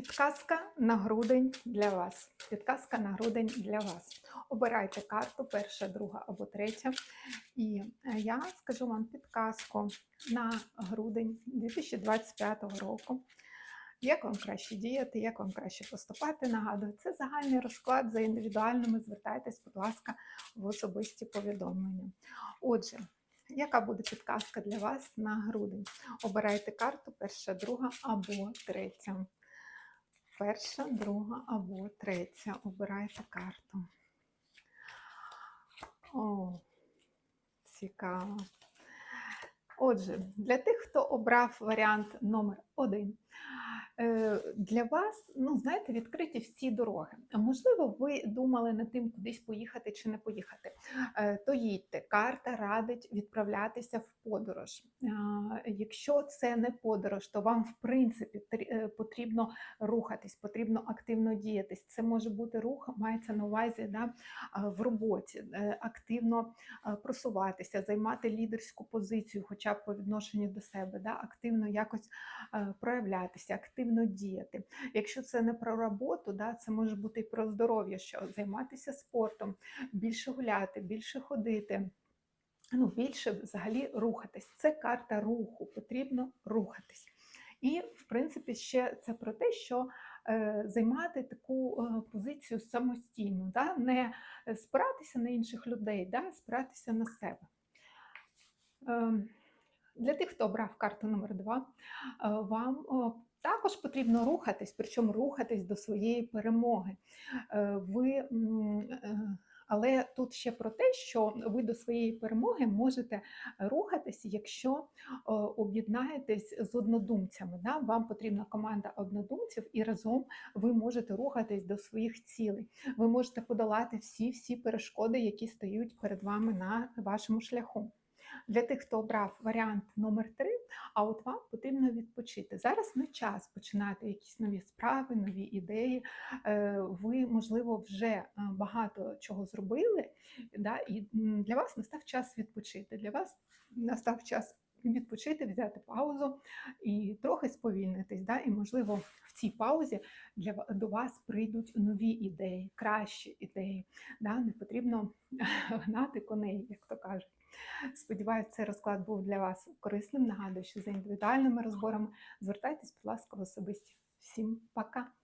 Підказка на грудень для вас. Підказка на грудень для вас. Обирайте карту, перша, друга або третя. І е, я скажу вам підказку на грудень 2025 року. Як вам краще діяти, як вам краще поступати? Нагадую, це загальний розклад за індивідуальними. Звертайтесь, будь ласка, в особисті повідомлення. Отже, яка буде підказка для вас на грудень? Обирайте карту, перша, друга або третя. Перша, друга або третя. Обирайте карту. О, цікаво. Отже, для тих, хто обрав варіант номер один, для вас, ну, знаєте, відкриті всі дороги. Можливо, ви думали над тим, кудись поїхати чи не поїхати. Е, То їдьте. Карта радить відправлятися в подорож. Якщо це не подорож, то вам, в принципі, е, потрібно рухатись, потрібно активно діятись. Це може бути рух, мається на увазі да, в роботі, е, активно просуватися, займати лідерську позицію, хоча б по відношенню до себе, да, активно якось е, проявлятися, активно діяти. Якщо це не про роботу, да, це може бути і про здоров'я, що займатися спортом, більше гуляти, більше ходити. Ну, більше взагалі рухатись. Це карта руху, потрібно рухатись. І, в принципі, ще це про те, що е, займати таку е, позицію самостійну, да? не спиратися на інших людей, да? спиратися на себе. Е, для тих, хто обрав карту номер 2 вам е, також потрібно рухатись, причому рухатись до своєї перемоги. Е, Ви, е, але тут ще про те, що ви до своєї перемоги можете рухатись, якщо е, об'єднаєтесь з однодумцями. Да? Вам потрібна команда однодумців, і разом ви можете рухатись до своїх цілей. Ви можете подолати всі-всі перешкоди, які стають перед вами на вашому шляху. Для тих, хто обрав варіант номер 3, а от вам потрібно відпочити. Зараз не час починати якісь нові справи, нові ідеї. Е, Ви, можливо, вже е, багато чого зробили, да, і для вас настав час відпочити. Для вас настав час відпочити, взяти паузу і трохи сповільнитись. Да, і, можливо, в цій паузі для, до вас прийдуть нові ідеї, кращі ідеї. Да, Не потрібно гнати коней, як то кажуть. Сподіваюсь, цей розклад був для вас корисним. Нагадую, що за індивідуальними розборами звертайтесь, будь ласка, в особисті. Всім пока!